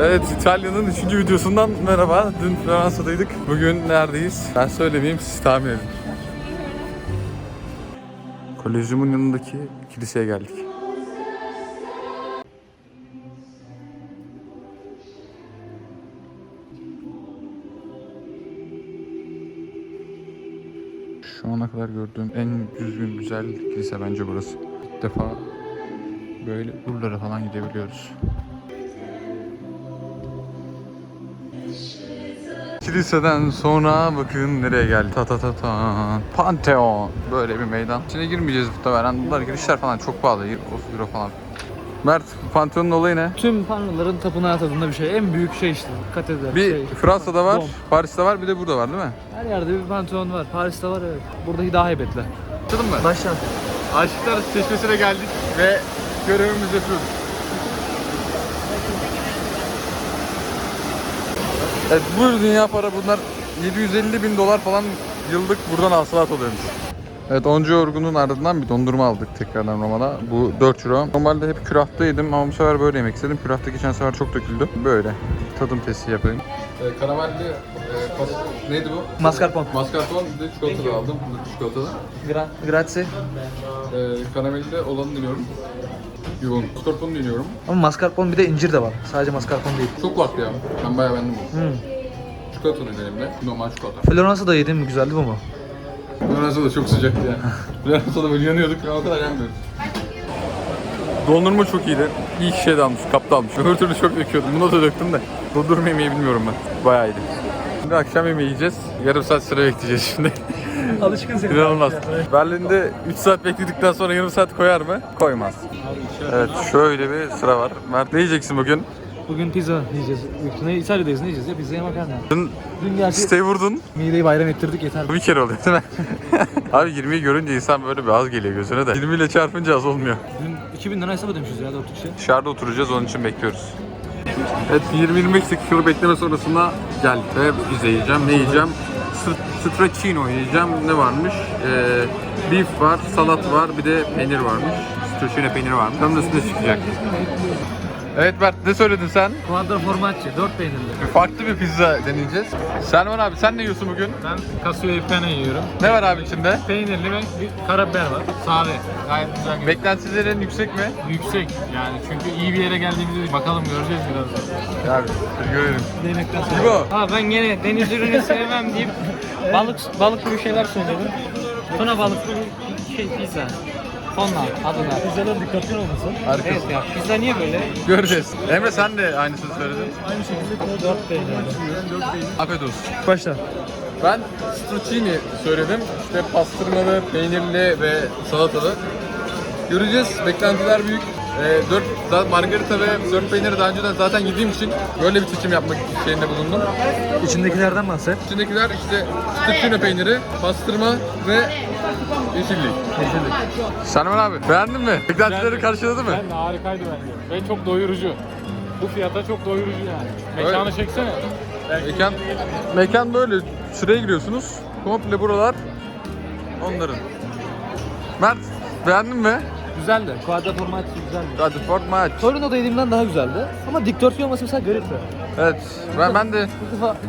Evet İtalya'nın 3. videosundan merhaba. Dün Fransa'daydık. Bugün neredeyiz? Ben söylemeyeyim siz tahmin edin. Kolezyumun yanındaki kiliseye geldik. Şu ana kadar gördüğüm en düzgün güzel kilise bence burası. İlk defa böyle buralara falan gidebiliyoruz. Kiliseden sonra bakın nereye geldi. Ta ta ta ta. Pantheon. Böyle bir meydan. İçine girmeyeceğiz muhtemelen. Bunlar girişler falan çok pahalı. 30 euro falan. Mert, bu Pantheon'un olayı ne? Tüm tanrıların tapınağı tadında bir şey. En büyük şey işte. Katedral. Bir şey. Fransa'da var, Dom. Paris'te var, bir de burada var değil mi? Her yerde bir panteon var. Paris'te var evet. Buradaki daha heybetli. Açalım mı? Başla. Aşıklar Çeşmesi'ne geldik ve görevimizi yapıyoruz. Evet bu dünya para bunlar 750 bin dolar falan yıllık buradan hasılat oluyormuş. Evet 10. yorgunun ardından bir dondurma aldık tekrardan Roma'da. Bu 4 euro. Normalde hep külahta yedim ama bu sefer böyle yemek istedim. Külahta geçen sefer çok döküldü. Böyle tadım testi yapayım. E, karamelli e, neydi bu? Mascarpone. Mascarpone bir de çikolatalı aldım. Bu da çikolatalı. Gra grazie. Ee, karamelli olanı deniyorum. Yoğun. Mascarpone deniyorum. Ama mascarpone bir de incir de var. Sadece mascarpone değil. Çok farklı ya. Ben bayağı beğendim bunu. Hmm. Çikolatalı benim de. Normal çikolata. Floransa'da yedim mi? Güzeldi bu mu? Floransa'da çok sıcaktı yani. Floransa'da böyle yanıyorduk ama o kadar yanmıyoruz. Dondurma çok iyiydi. İyi şişe de almış, kapta almış. Öbür türlü çok döküyordum. Buna da döktüm de. Dondurma yemeği bilmiyorum ben. Bayağı iyiydi. Şimdi akşam yemeği yiyeceğiz. Yarım saat sıra bekleyeceğiz şimdi. Alışkın senin. İnanılmaz. Berlin'de 3 saat bekledikten sonra yarım saat koyar mı? Koymaz. Evet şöyle bir sıra var. Mert ne yiyeceksin bugün? Bugün pizza yiyeceğiz. İhtimalle İtalya'dayız. Ne yiyeceğiz ya? Pizzaya makarna. Dün Dün gerçi siteyi vurdun. mideyi bayram ettirdik yeter. Bir kere oluyor değil mi? Abi 20'yi görünce insan böyle bir az geliyor gözüne de. 20 ile çarpınca az olmuyor. Dün 2000 lira hesap ödemişiz ya 4 kişi. Dışarıda oturacağız onun için bekliyoruz. Evet 20-25 dakikalık bekleme sonrasında geldik ve pizza yiyeceğim. Ne yiyeceğim? Str- Stracchino yiyeceğim. Ne varmış? Ee, beef var, salat var, bir de peynir varmış. Stracchino peyniri varmış. Tam da üstüne çıkacak. Evet Mert ne söyledin sen? Quattro formaggi 4 peynirli. Farklı bir pizza deneyeceğiz. Selman abi sen ne yiyorsun bugün? Ben Casio Ipene yiyorum. Ne var abi içinde? Peynirli ve bir karabiber var. Sade. Gayet güzel görünüyor. Beklentilerin yüksek mi? Yüksek yani çünkü iyi bir yere geldiğimizde bakalım göreceğiz birazdan. Ya görelim. Yemekten sonra. İbo. Ha ben gene deniz ürünü sevmem deyip balık balıklı bir şeyler söyledim. Tuna balıklı bir şey pizza. Tonla adına. Pizzaların dikkatli olmasın. Harika. Evet ya pizza niye böyle? Göreceğiz. Emre sen de aynısını söyledin. Aynı şekilde 4 peynirli. Afiyet olsun. Başla. Ben stracchini söyledim. İşte pastırmalı, peynirli ve salatalı. Göreceğiz. Beklentiler büyük. Ee, 4 zaten margarita ve 4 peyniri daha önceden zaten yediğim için böyle bir seçim yapmak şeyinde bulundum. İçindekilerden bahset. İçindekiler işte stracchino peyniri, pastırma ve yeşillik. Yeşillik. Selman abi beğendin mi? Beklentileri karşıladı mı? Ben de harikaydı bence. Ve çok doyurucu. Bu fiyata çok doyurucu yani. Mekanı çeksene. Mekan, mekan böyle sıraya giriyorsunuz. Komple buralar onların. Mert beğendin mi? Güzeldi. Quattro formaggi güzeldi. Hadi Ford Match. Torino'da yediğimden daha güzeldi. Ama dikdörtgen olması mesela garipti. Evet ben, ben de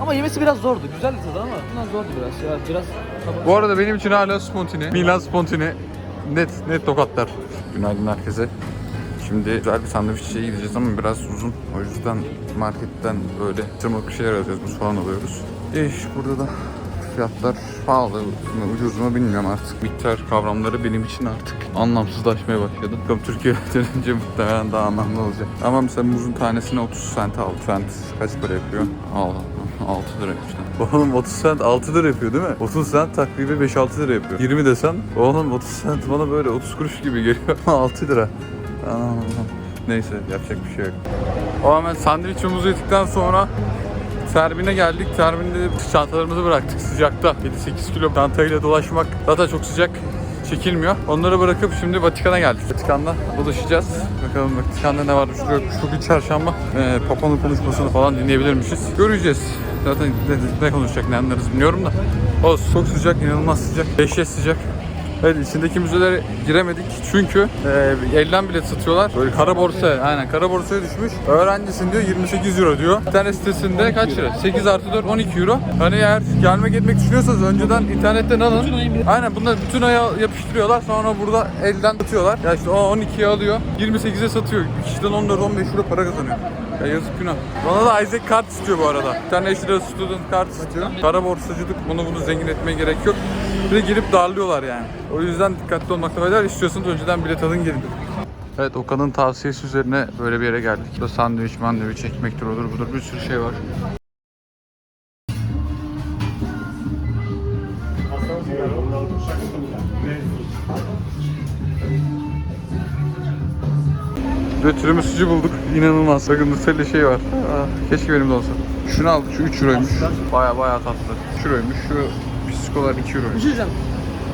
ama yemesi biraz zordu. Güzeldi tadı ama bundan zordu biraz. Ya biraz bu arada benim için hala Spontini. Milan Spontini net net tokatlar. Günaydın herkese. Şimdi güzel bir sandviççiye gideceğiz ama biraz uzun. O yüzden marketten böyle tırmıklı şeyler alacağız. Buz falan alıyoruz. İş burada da fiyatlar pahalı mı ucuz mu bilmiyorum artık. Miktar kavramları benim için artık anlamsızlaşmaya başladı. Bakalım Türkiye'ye dönünce muhtemelen daha anlamlı olacak. Ama mesela muzun tanesine 30 cent aldı. Cent kaç para yapıyor? Allah 6 lira işte. Oğlum 30 cent 6 lira yapıyor değil mi? 30 cent takribi 5-6 lira yapıyor. 20 desen oğlum 30 cent bana böyle 30 kuruş gibi geliyor. 6 lira. Anam. Neyse yapacak bir şey yok. O hemen sandviç ve muzu yedikten sonra Termine geldik. Terminde çantalarımızı bıraktık sıcakta. 7-8 kilo çantayla dolaşmak zaten çok sıcak çekilmiyor. Onları bırakıp şimdi Vatikan'a geldik. Vatikan'da buluşacağız. Bakalım Vatikan'da ne varmış. Bugün çarşamba. Ee, Papa'nın konuşmasını falan dinleyebilirmişiz. Göreceğiz. Zaten ne, ne konuşacak ne anlarız bilmiyorum da. Olsun. Çok sıcak, inanılmaz sıcak. Dehşet sıcak. Evet içindeki müzelere giremedik çünkü e, elden bilet satıyorlar. Böyle kara borsaya aynen kara borsaya düşmüş. Öğrencisin diyor 28 euro diyor. Bir tane sitesinde kaç lira? 8 artı 4 12 euro. Hani eğer gelmek etmek düşünüyorsanız önceden internetten alın. Aynen bunlar bütün aya yapıştırıyorlar sonra burada elden satıyorlar. Ya işte o 12'ye alıyor 28'e satıyor. Bir kişiden 14-15 euro para kazanıyor. Ya yazık günah. Bana da Isaac kart istiyor bu arada. Bir tane International Student kart istiyor. Kara borsacılık bunu bunu zengin etmeye gerek yok. Bir de girip darlıyorlar yani. O yüzden dikkatli olmakta fayda var. İstiyorsanız önceden bilet alın gelin. Evet Okan'ın tavsiyesi üzerine böyle bir yere geldik. Burada sandviç, mandviç, ekmektir olur budur bir sürü şey var. Ve türümüsücü bulduk. İnanılmaz. Bakın Nutella şey var. Aa, keşke benim de olsa. Şunu aldık. Şu 3 euroymuş. Baya baya tatlı. 3 euroymuş. Şu pistikolar 2 Bir euroymuş. şey diyeceğim.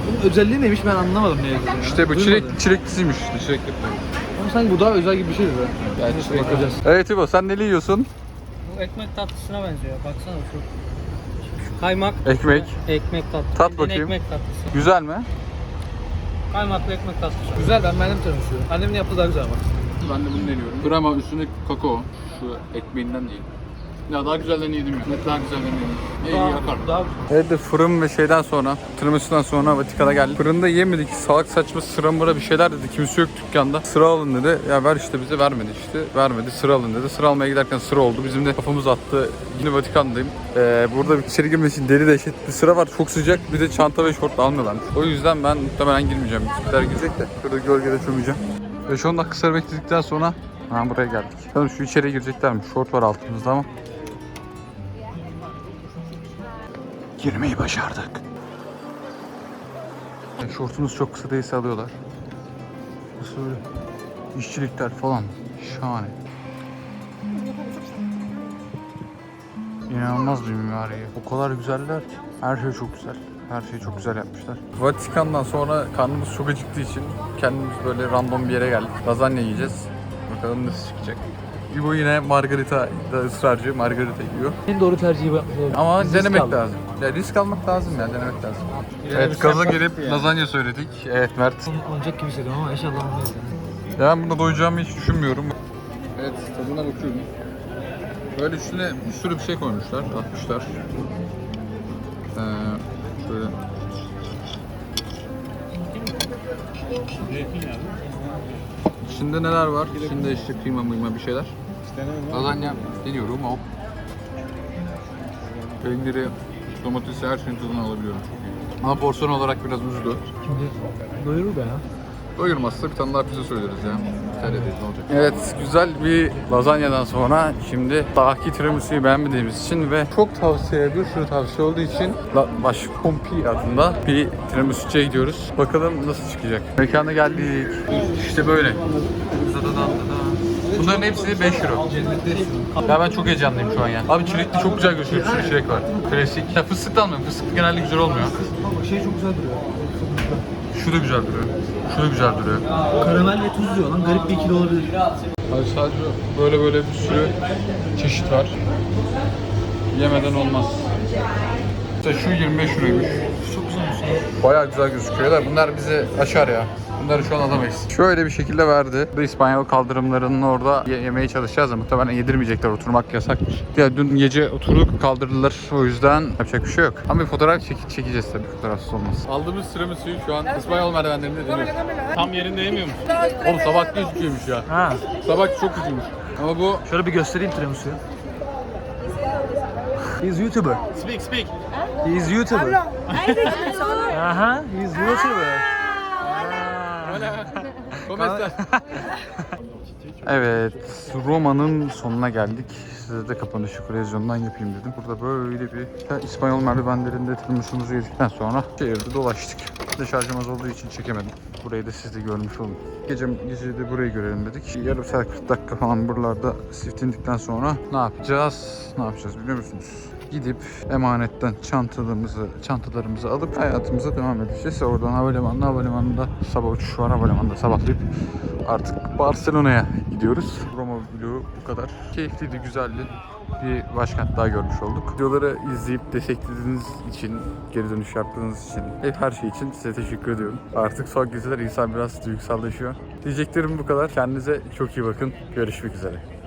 Bunun özelliği neymiş ben anlamadım ne yazıyor. İşte bu çilek, çileklisiymiş. Çilekli. Ama sanki bu daha özel gibi bir şeydi be. Yani çilekli. bakacağız. Evet İbo sen neli yiyorsun? Bu ekmek tatlısına benziyor. Baksana şu. şu kaymak Ekmek. ekmek tatlısı. Tat Bildiğin bakayım. Ekmek tatlısı. Güzel mi? Kaymaklı ekmek tatlısı. Güzel ben beğendim tanesi. Annemin yaptığı daha güzel ama. Ben de bunu deniyorum. Krema üstünde kakao. Şu ekmeğinden değil. Ya daha güzellerini yedim ya. Net daha güzellerini yedim. İyi Daha, yakar. daha Evet de fırın ve şeyden sonra, tırmısından sonra Vatikan'a geldik. Fırında yemedik. Salak saçma sıra mıra bir şeyler dedi. Kimse yok dükkanda. Sıra alın dedi. Ya ver işte bize vermedi işte. Vermedi. Sıra alın dedi. Sıra almaya giderken sıra oldu. Bizim de kafamız attı. Yine Vatikan'dayım. Ee, burada içeri girmek için deli dehşet bir sıra var. Çok sıcak. Bir de çanta ve şort almıyorlarmış. O yüzden ben muhtemelen girmeyeceğim. Bizimkiler girecek de. Şurada gölgede çömeceğim. 5-10 dakika sıra bekledikten sonra ha, buraya geldik. Bakalım şu içeri girecekler mi? Şort var altımızda ama. Girmeyi başardık. Yani şortumuz çok kısa değilse alıyorlar. Nasıl böyle? İşçilikler falan. Şahane. İnanılmaz bir mimari. O kadar güzeller ki. Her şey çok güzel. Her şeyi çok güzel yapmışlar. Vatikan'dan sonra karnımız çok acıktığı için kendimiz böyle random bir yere geldik. Lazanya yiyeceğiz. Bakalım nasıl çıkacak. İbo yine margarita da ısrarcı. Margarita yiyor. en doğru tercihi yapmış olabilir. Ama Risk denemek aldım. lazım. Ya risk almak lazım ya denemek lazım. Yine Evet gaza gelip yani. lazanya söyledik. Evet Mert. Olacak gibi hissediyorum ama inşallah olmaz yani. Ya ben bunda doyacağımı hiç düşünmüyorum. Evet tadına bakıyorum. Böyle üstüne bir sürü bir şey koymuşlar, atmışlar. Ee, İçinde neler var? İçinde işte kıyma mıyma bir şeyler. Lazanya deniyorum hop. Peyniri, domatesi her şeyin tadını alabiliyorum. Ama porsiyon olarak biraz uzdu. Şimdi doyurur be ya. Doyurmazsa bir tane daha pizza söyleriz ya. Ne olacak? Evet güzel bir lazanyadan sonra şimdi dahaki tiramisu'yu beğenmediğimiz için ve çok tavsiye bir sürü tavsiye olduğu için La Baş Pompi adında bir tiramisu'ya gidiyoruz. Bakalım nasıl çıkacak. Mekana geldik. İşte böyle. Bunların hepsi 5 euro. Ya ben çok heyecanlıyım şu an ya. Abi çilekli çok güzel gözüküyor. Bir sürü çilek var. Klasik. Ya fıstık da almıyorum. Fıstık genelde güzel olmuyor. Şey çok güzel duruyor. Şu da güzel duruyor. Şu da güzel duruyor. Karamel ve tuz diyor lan. Garip bir ikili olabilir. Abi sadece böyle böyle bir sürü çeşit var. Yemeden olmaz. İşte şu 25 liraymış. Çok güzelmiş. Bayağı güzel gözüküyorlar. Bunlar bizi aşar ya. Bunları şu an alamayız. Şöyle bir şekilde verdi. Bu İspanyol kaldırımlarının orada ye- yemeye çalışacağız ama muhtemelen yedirmeyecekler. Oturmak yasakmış. Ya dün gece oturduk kaldırdılar. O yüzden yapacak bir şey yok. Ama bir fotoğraf çek çekeceğiz tabii. Fotoğrafsız olmaz. Aldığımız tiramisu şu an İspanyol merdivenlerinde deniyoruz. Tam yerinde yemiyor musun? Oğlum sabah gözüküyormuş ya. Ha. Sabah çok kötüymüş. Ama bu Şöyle bir göstereyim tiramisu'yu. He's YouTuber. Speak speak. He's YouTuber. Aha, he's YouTuber. ごめんなさい。Evet, Roma'nın sonuna geldik. Size de kapanışı kolezyondan yapayım dedim. Burada böyle bir İspanyol merdivenlerinde tiramisumuzu yedikten sonra şehirde dolaştık. De şarjım az olduğu için çekemedim. Burayı da siz de görmüş olun. Gece, gece de burayı görelim dedik. Yarım saat 40 dakika falan buralarda siftindikten sonra ne yapacağız? Ne yapacağız biliyor musunuz? Gidip emanetten çantalarımızı, çantalarımızı alıp hayatımıza devam edeceğiz. Oradan havalimanına, havalimanında sabah uçuş var. Havalimanında sabahlayıp artık Barcelona'ya gidiyoruz. Roma vlogu bu kadar. Keyifliydi, güzeldi. Bir başkent daha görmüş olduk. Videoları izleyip desteklediğiniz için, geri dönüş yaptığınız için, hep her şey için size teşekkür ediyorum. Artık son geziler insan biraz duygusallaşıyor. Diyeceklerim bu kadar. Kendinize çok iyi bakın. Görüşmek üzere.